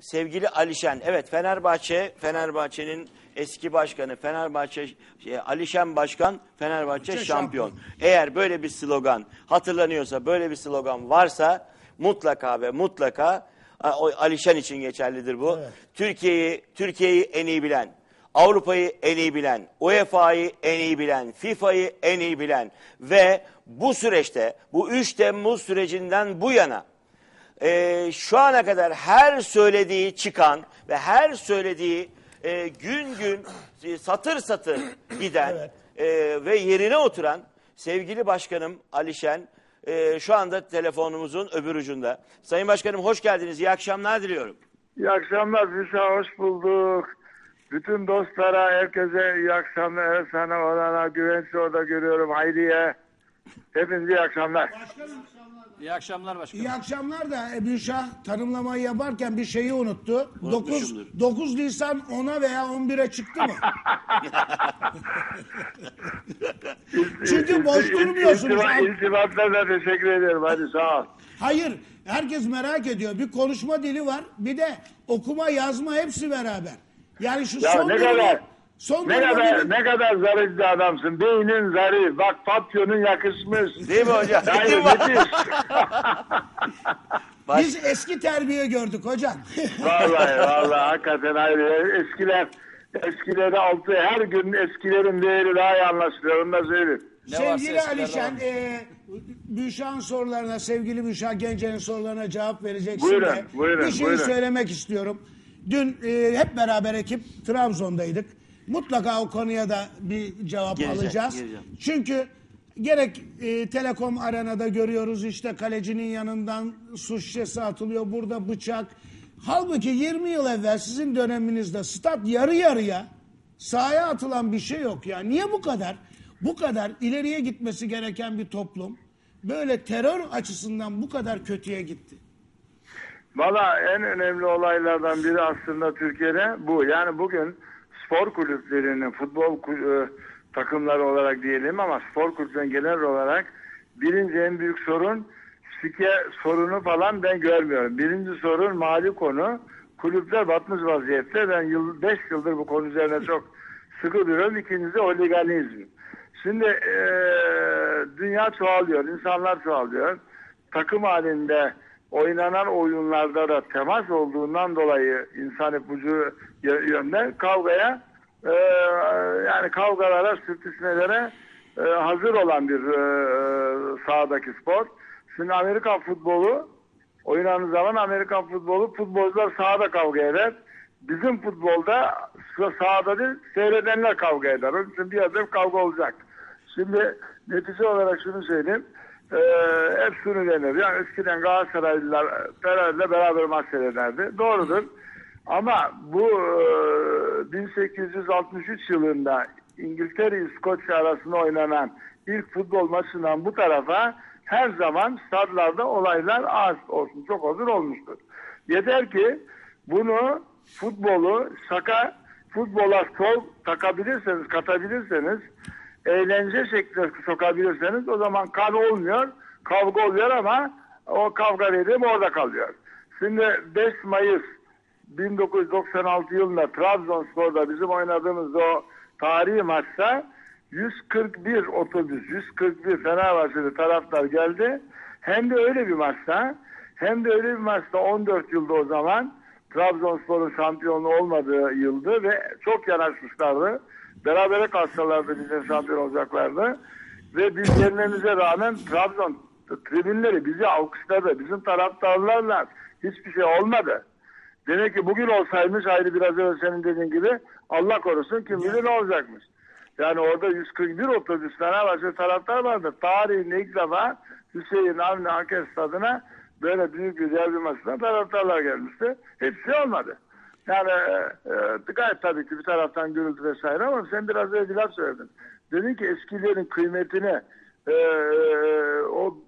sevgili Alişen. Evet Fenerbahçe, Fenerbahçe'nin eski başkanı, Fenerbahçe şey, Alişen Başkan, Fenerbahçe şampiyon. şampiyon. Eğer böyle bir slogan hatırlanıyorsa, böyle bir slogan varsa mutlaka ve mutlaka Alişen için geçerlidir bu. Evet. Türkiye'yi Türkiye'yi en iyi bilen, Avrupa'yı en iyi bilen, UEFA'yı en iyi bilen, FIFA'yı en iyi bilen ve bu süreçte bu 3 Temmuz sürecinden bu yana e, şu ana kadar her söylediği çıkan ve her söylediği e, gün gün e, satır satır giden Evet. e, ve yerine oturan sevgili başkanım Alişen e, şu anda telefonumuzun öbür ucunda. Sayın Başkanım hoş geldiniz. İyi akşamlar diliyorum. İyi akşamlar Gülşah, hoş bulduk. Bütün dostlara, herkese iyi akşamlar. Sana olana güvenç orada görüyorum. Hayriye. Hepinize iyi akşamlar. İyi akşamlar başkanım. İyi akşamlar da Ebu Şah tanımlamayı yaparken bir şeyi unuttu. 9, Unutmuşumdur. 9 Nisan 10'a veya 11'e çıktı mı? Çünkü boş durmuyorsunuz. İltifa, iltifatlarına teşekkür ederim. Hadi sağ ol. Hayır, herkes merak ediyor. Bir konuşma dili var, bir de okuma, yazma hepsi beraber. Yani şu Ya son ne kadar son ne kadar bir- ne kadar zarif bir adamsın. Beynin zarif. Bak Papyon'un yakışmış. Değil mi hocam? Değil mi? Biz eski terbiye gördük hocam. Vallahi vallahi hakikaten ayrı. Eskiler eskileri altı her gün eskilerin değeri daha iyi anlaşılıyor. Onu da söyleyeyim. Ne sevgili var. e, Büşra'nın sorularına, sevgili Büşra Gence'nin sorularına cevap vereceksin Buyurun, de buyurun, bir şey buyurun. söylemek istiyorum. Dün e, hep beraber ekip Trabzon'daydık. Mutlaka o konuya da bir cevap Gireceğim, alacağız. gireceğim. Çünkü gerek e, Telekom Arena'da görüyoruz işte kalecinin yanından su şişesi atılıyor, burada bıçak. Halbuki 20 yıl evvel sizin döneminizde stat yarı yarıya sahaya atılan bir şey yok ya. Niye bu kadar? Bu kadar ileriye gitmesi gereken bir toplum böyle terör açısından bu kadar kötüye gitti. Valla en önemli olaylardan biri aslında Türkiye'de bu. Yani bugün spor kulüplerinin futbol kul- e, takımları olarak diyelim ama spor kulüplerinin genel olarak birinci en büyük sorun sike sorunu falan ben görmüyorum. Birinci sorun mali konu. Kulüpler batmış vaziyette. Ben yıl 5 yıldır bu konu üzerine çok sıkı duruyorum. İkincisi oliganizm. Şimdi e, dünya çoğalıyor, insanlar çoğalıyor. Takım halinde oynanan oyunlarda da temas olduğundan dolayı insan ipucu yö- yönde kavgaya e, yani kavgalara, sürtüşmelere e, hazır olan bir e, sahadaki spor. Şimdi Amerikan futbolu oynanan zaman Amerikan futbolu futbolcular sahada kavga eder. Bizim futbolda sahada değil seyredenler kavga eder. Onun için bir adım kavga olacak. Şimdi netice olarak şunu söyleyeyim. Ee, hep şunu denir. Yani eskiden Galatasaraylılar Fener'le beraber maç seyrederdi. Doğrudur. Ama bu e, 1863 yılında İngiltere İskoçya arasında oynanan ilk futbol maçından bu tarafa her zaman stadlarda olaylar az olsun çok hazır olmuştur. Yeter ki bunu futbolu şaka futbola sol takabilirseniz katabilirseniz eğlence şeklinde sokabilirseniz o zaman kan olmuyor kavga oluyor ama o kavga dediğim orada kalıyor. Şimdi 5 Mayıs 1996 yılında Trabzonspor'da bizim oynadığımız o tarihi maçta 141 otobüs, 141 Fenerbahçeli taraftar geldi. Hem de öyle bir maçta, hem de öyle bir maçta 14 yılda o zaman Trabzonspor'un şampiyonu olmadığı yıldı ve çok yanaşmışlardı. Berabere kalsalardı bizim şampiyon olacaklardı. Ve biz yenmemize rağmen Trabzon tribünleri bizi alkışladı. Bizim taraftarlarla hiçbir şey olmadı. Demek ki bugün olsaymış ayrı biraz önce senin dediğin gibi Allah korusun kim bilir ne olacakmış. Yani orada 141 otobüs Fenerbahçe taraftar vardı. Tarihinde ilk defa Hüseyin Avni Aker stadına böyle büyük bir derbi maçına taraftarlar gelmişti. Hiçbir şey olmadı. Yani e, e, gayet tabii ki bir taraftan gürültü vesaire ama sen biraz önce söyledin. Dedin ki eskilerin kıymetini e, e, o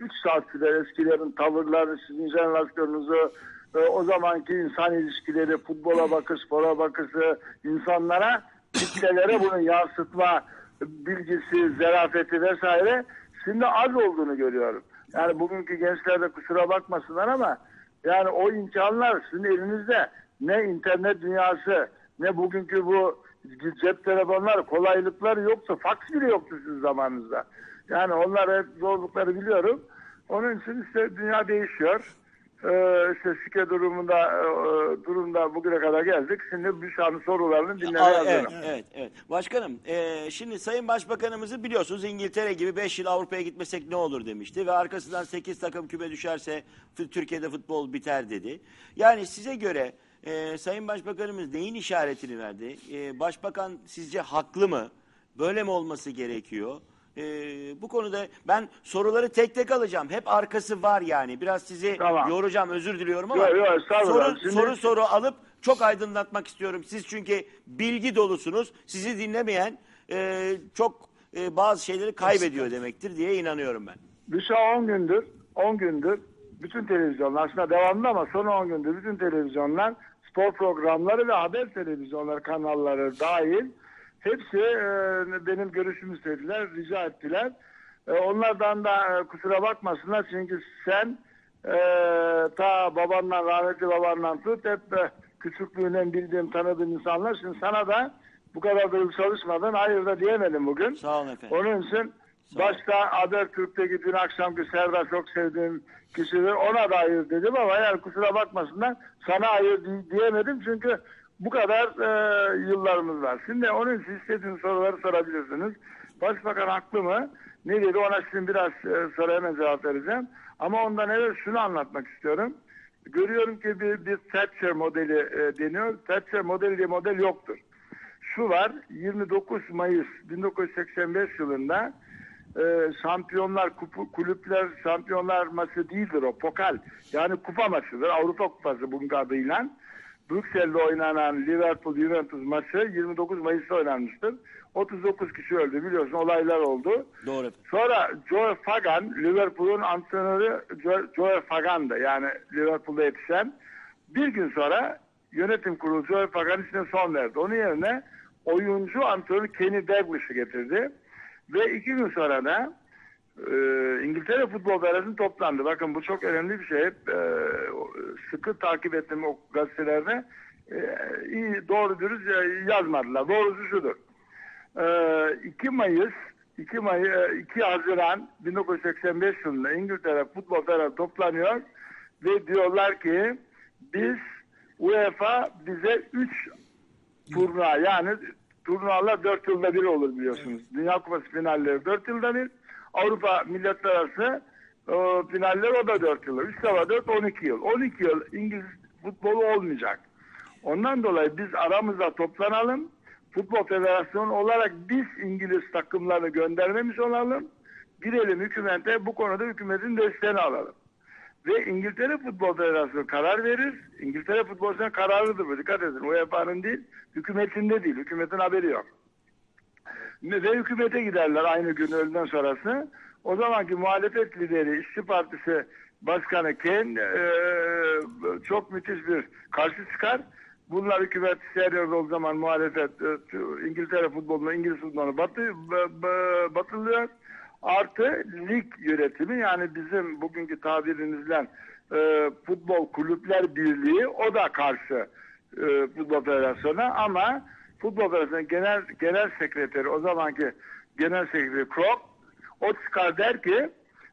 3 saat eskilerin tavırlarını, sizin jenerasyonunuzu, e, o zamanki insan ilişkileri, futbola bakış, spora bakışı, insanlara, kitlelere bunu yansıtma bilgisi, zerafeti vesaire şimdi az olduğunu görüyorum. Yani bugünkü gençler de kusura bakmasınlar ama Yani o imkanlar sizin elinizde. Ne internet dünyası ne bugünkü bu cep telefonları kolaylıkları yoktu. Faks bile yoktu sizin zamanınızda. Yani onlar hep zorlukları biliyorum. Onun için işte dünya değişiyor. Ee, işte şike durumunda e, durumda bugüne kadar geldik. Şimdi Büşra'nın sorularını dinlemeye hazırım. evet, evet, evet. Başkanım, e, şimdi Sayın Başbakanımızı biliyorsunuz İngiltere gibi 5 yıl Avrupa'ya gitmesek ne olur demişti ve arkasından 8 takım küme düşerse Türkiye'de futbol biter dedi. Yani size göre e, Sayın Başbakanımız neyin işaretini verdi? E, Başbakan sizce haklı mı? Böyle mi olması gerekiyor? E, bu konuda ben soruları tek tek alacağım. Hep arkası var yani. Biraz sizi Tamam. yoracağım özür diliyorum ama yok, estağfurullah. soru, Şimdi- soru soru alıp çok aydınlatmak istiyorum. Siz çünkü bilgi dolusunuz. Sizi dinlemeyen e, çok e, bazı şeyleri kaybediyor demektir diye inanıyorum ben. Büşra 10 gündür, 10 gündür bütün televizyonlar aslında devamlı ama son 10 gündür bütün televizyonlar spor programları ve haber televizyonları kanalları dahil hepsi e, benim görüşümü istediler, rica ettiler. E, onlardan da e, kusura bakmasınlar çünkü sen e, ta babandan rahmetli babandan tut hep e, küçüklüğünden bildiğim tanıdığım insanlar şimdi sana da bu kadar da çalışmadan hayır da diyemedim bugün. Sağ olun efendim. Onun için başta Habertürk'teki dün akşamki Serdar çok sevdiğim kişidir. Ona da hayır dedim ama yani kusura bakmasınlar sana hayır di- diyemedim çünkü bu kadar e, yıllarımız var. Şimdi onun için istediğiniz soruları sorabilirsiniz. Başbakan haklı mı? Ne dedi ona şimdi biraz e, sonra cevap vereceğim. Ama ondan evvel şunu anlatmak istiyorum. Görüyorum ki bir, bir Thatcher modeli e, deniyor. Thatcher modeli diye model yoktur şu var 29 Mayıs 1985 yılında e, şampiyonlar kupu- kulüpler şampiyonlar maçı değildir o pokal yani kupa maçıdır Avrupa kupası bunun adıyla Brüksel'de oynanan Liverpool Juventus maçı 29 Mayıs'ta oynanmıştır 39 kişi öldü biliyorsun olaylar oldu Doğru. Sonra Joe Fagan, Liverpool'un antrenörü Joe, Joe Fagan'dı. Yani Liverpool'da yetişen. Bir gün sonra yönetim kurulu Joe Fagan işine son verdi. Onun yerine oyuncu antrenörü Kenny Dalglish'i getirdi. Ve iki gün sonra da e, İngiltere Futbol Federasyonu toplandı. Bakın bu çok önemli bir şey. Hep e, sıkı takip ettim o gazetelerde. E, iyi, doğru dürüst e, yazmadılar. Doğrusu şudur. Ee, 2 Mayıs 2 May e, 2 Haziran 1985 yılında İngiltere Futbol Federasyonu toplanıyor ve diyorlar ki biz UEFA bize 3 turnuva yani turnuvalar 4 yılda bir olur biliyorsunuz. Dünya Kupası finalleri 4 yılda bir. Avrupa Milletler Arası e, finaller o da 4 yılda. 3 defa 4 12 yıl. 12 yıl İngiliz futbolu olmayacak. Ondan dolayı biz aramızda toplanalım. Futbol Federasyonu olarak biz İngiliz takımlarını göndermemiş olalım. Girelim hükümete bu konuda hükümetin desteğini alalım. Ve İngiltere Futbol Federasyonu karar verir. İngiltere Futbol Federasyonu kararıdır bu. Dikkat edin. UEFA'nın değil, hükümetinde değil. Hükümetin haberi yok. Ve hükümete giderler aynı gün öğleden sonrası. O zamanki muhalefet lideri İşçi Partisi Başkanı Ken e, çok müthiş bir karşı çıkar. Bunlar hükümet seriyor o zaman muhalefet e, İngiltere futbolunu, İngiliz futbolunu batı, batılıyor. Artı lig yönetimi yani bizim bugünkü tabirimizle e, futbol kulüpler birliği o da karşı e, futbol federasyona ama futbol federasyonu genel genel sekreteri o zamanki genel sekreteri Krop o çıkar der ki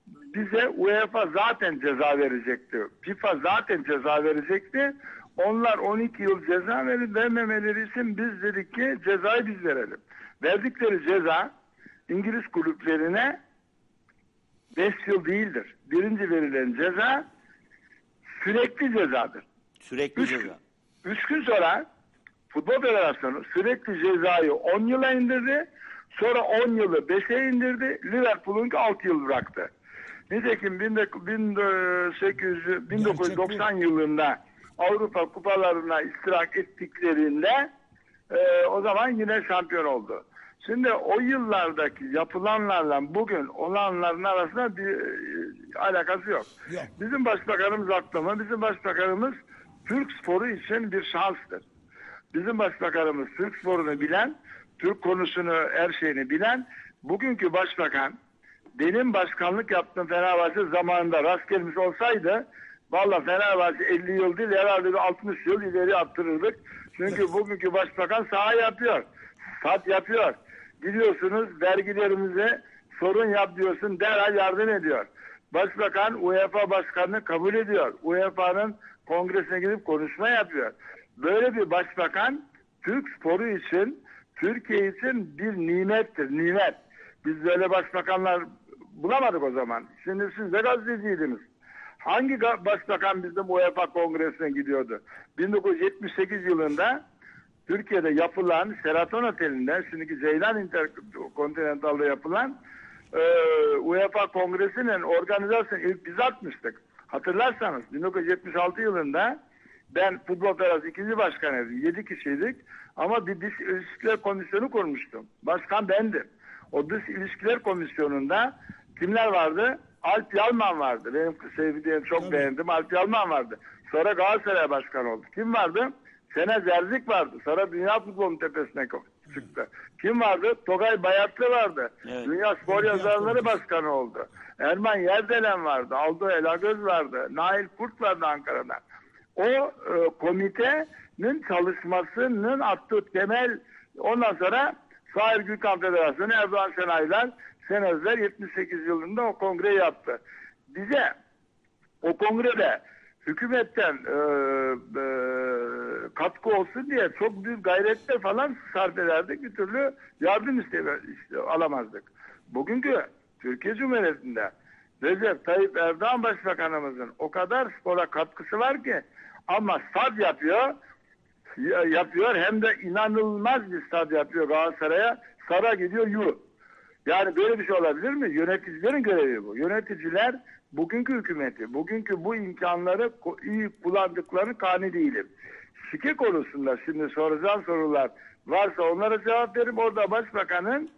bize UEFA zaten ceza verecekti. FIFA zaten ceza verecekti. Onlar 12 yıl ceza verip vermemeleri için biz dedik ki cezayı biz verelim. Verdikleri ceza İngiliz kulüplerine 5 yıl değildir. Birinci verilen ceza sürekli cezadır. Sürekli Üç, ceza. üç gün sonra Futbol Federasyonu sürekli cezayı 10 yıla indirdi. Sonra 10 yılı 5'e indirdi. Liverpool'un 6 yıl bıraktı. Nitekim 1800, 1990 yılında Avrupa kupalarına iştirak ettiklerinde e, o zaman yine şampiyon oldu. Şimdi o yıllardaki yapılanlarla bugün olanların arasında bir e, alakası yok. Yok. Bizim başbakanımız haklı mı? Bizim başbakanımız Türk sporu için bir şanstır. Bizim başbakanımız Türk sporunu bilen, Türk konusunu, her şeyini bilen, bugünkü başbakan benim başkanlık yaptığım Fenerbahçe zamanında rast gelmiş olsaydı Valla Fenerbahçe 50 yıl değil herhalde bir 60 yıl ileri attırırdık. Çünkü bugünkü başbakan saha yapıyor. Sat yapıyor. Gidiyorsunuz vergilerimize sorun yap diyorsun derhal yardım ediyor. Başbakan UEFA başkanını kabul ediyor. UEFA'nın kongresine gidip konuşma yapıyor. Böyle bir başbakan Türk sporu için, Türkiye için bir nimettir, nimet. Biz böyle başbakanlar bulamadık o zaman. Şimdi siz de gazeteciydiniz. Hangi başbakan bizim UEFA kongresine gidiyordu? 1978 yılında Türkiye'de yapılan Sheraton Oteli'nde, şimdiki Ceylan Intercontinental'da yapılan e, UEFA kongresinin organizasyonu ilk biz atmıştık. Hatırlarsanız 1976 yılında ben Futbol Federasyonu ikinci başkanıydım. 7 kişiydik ama bir dış ilişkiler komisyonu kurmuştum. Başkan bendim. O dış ilişkiler komisyonunda kimler vardı? Alp Yalman vardı. Benim sevdiğim, çok beğendim. Alp Yalman vardı. Sonra Galatasaray Başkanı oldu. Kim vardı? Sene Zerzik vardı. Sonra Dünya Futbolu tepesine çıktı. Kim vardı? Togay Bayatlı vardı. Evet. Dünya Spor Yazarları Başkanı oldu. Erman Yerdelen vardı. Aldo Elagöz vardı. Nail Kurt vardı Ankara'dan. O e, komitenin çalışmasının attığı temel ondan sonra Sahil Gülkan Federasyonu Erdoğan Senaylar Senözler 78 yılında o kongre yaptı. Bize o kongrede hükümetten e, e, katkı olsun diye çok büyük gayretler falan sarf ederdik. Bir türlü yardım iste, işte, alamazdık. Bugünkü Türkiye Cumhuriyeti'nde Recep Tayyip Erdoğan Başbakanımızın o kadar spora katkısı var ki ama stad yapıyor ya- yapıyor hem de inanılmaz bir stad yapıyor Galatasaray'a. Sara gidiyor yu. Yani böyle bir şey olabilir mi? Yöneticilerin görevi bu. Yöneticiler bugünkü hükümeti, bugünkü bu imkanları iyi kullandıklarını kani değilim. Şike konusunda şimdi soracağım sorular varsa onlara cevap verim. Orada başbakanın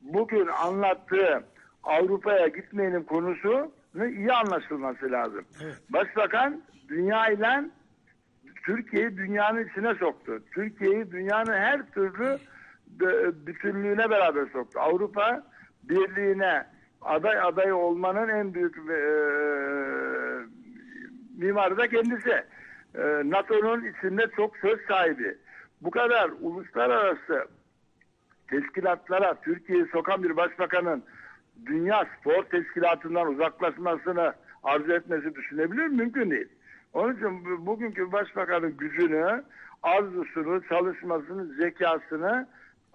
bugün anlattığı Avrupa'ya gitmeyenin konusu iyi anlaşılması lazım. Başbakan dünya ile Türkiye'yi dünyanın içine soktu. Türkiye'yi dünyanın her türlü bütünlüğüne beraber soktu. Avrupa Birliği'ne aday aday olmanın en büyük e, mimarı da kendisi. E, NATO'nun içinde çok söz sahibi. Bu kadar uluslararası teşkilatlara Türkiye'yi sokan bir başbakanın dünya spor teşkilatından uzaklaşmasını arzu etmesi düşünebilir mi? Mümkün değil. Onun için bu- bugünkü başbakanın gücünü, arzusunu, çalışmasını, zekasını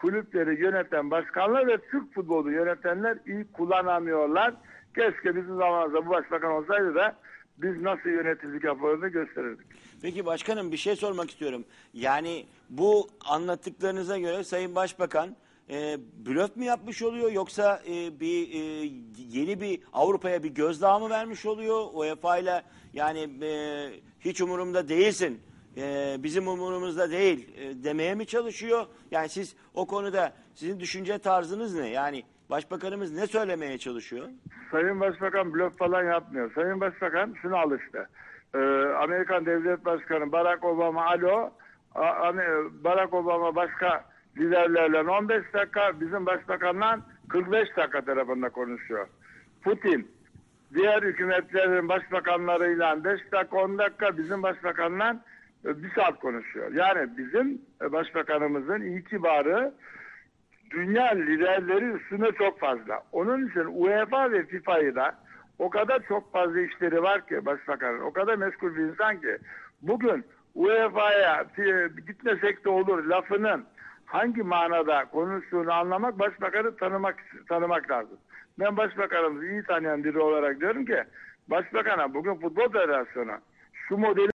kulüpleri yöneten başkanlar ve Türk futbolu yönetenler iyi kullanamıyorlar. Keşke bizim zamanımızda bu başbakan olsaydı da biz nasıl yöneticilik yapardığını gösterirdik. Peki başkanım bir şey sormak istiyorum. Yani bu anlattıklarınıza göre Sayın Başbakan e, blöf mü yapmış oluyor yoksa e, bir e, yeni bir Avrupa'ya bir gözdağı mı vermiş oluyor UEFA ile yani e, hiç umurumda değilsin e, bizim umurumuzda değil e, demeye mi çalışıyor? Yani siz o konuda sizin düşünce tarzınız ne? Yani Başbakanımız ne söylemeye çalışıyor? Sayın Başbakan blöf falan yapmıyor. Sayın Başbakan şunu alıştı. Ee, Amerikan Devlet Başkanı Barack Obama alo, A- Barack Obama başka liderlerle 15 dakika, bizim başbakanla 45 dakika telefonda konuşuyor. Putin diğer hükümetlerin başbakanlarıyla 5 dakika 10 dakika bizim başbakanla bir saat konuşuyor. Yani bizim e, başbakanımızın itibarı dünya liderleri üstünde çok fazla. Onun için UEFA ve FIFA'yı da o kadar çok fazla işleri var ki başbakanın, o kadar meşgul bir insan ki bugün UEFA'ya gitmesek de olur lafının hangi manada konuştuğunu anlamak başbakanı tanımak tanımak lazım. Ben başbakanımızı iyi tanıyan biri olarak diyorum ki başbakana bugün futbol federasyonu şu modeli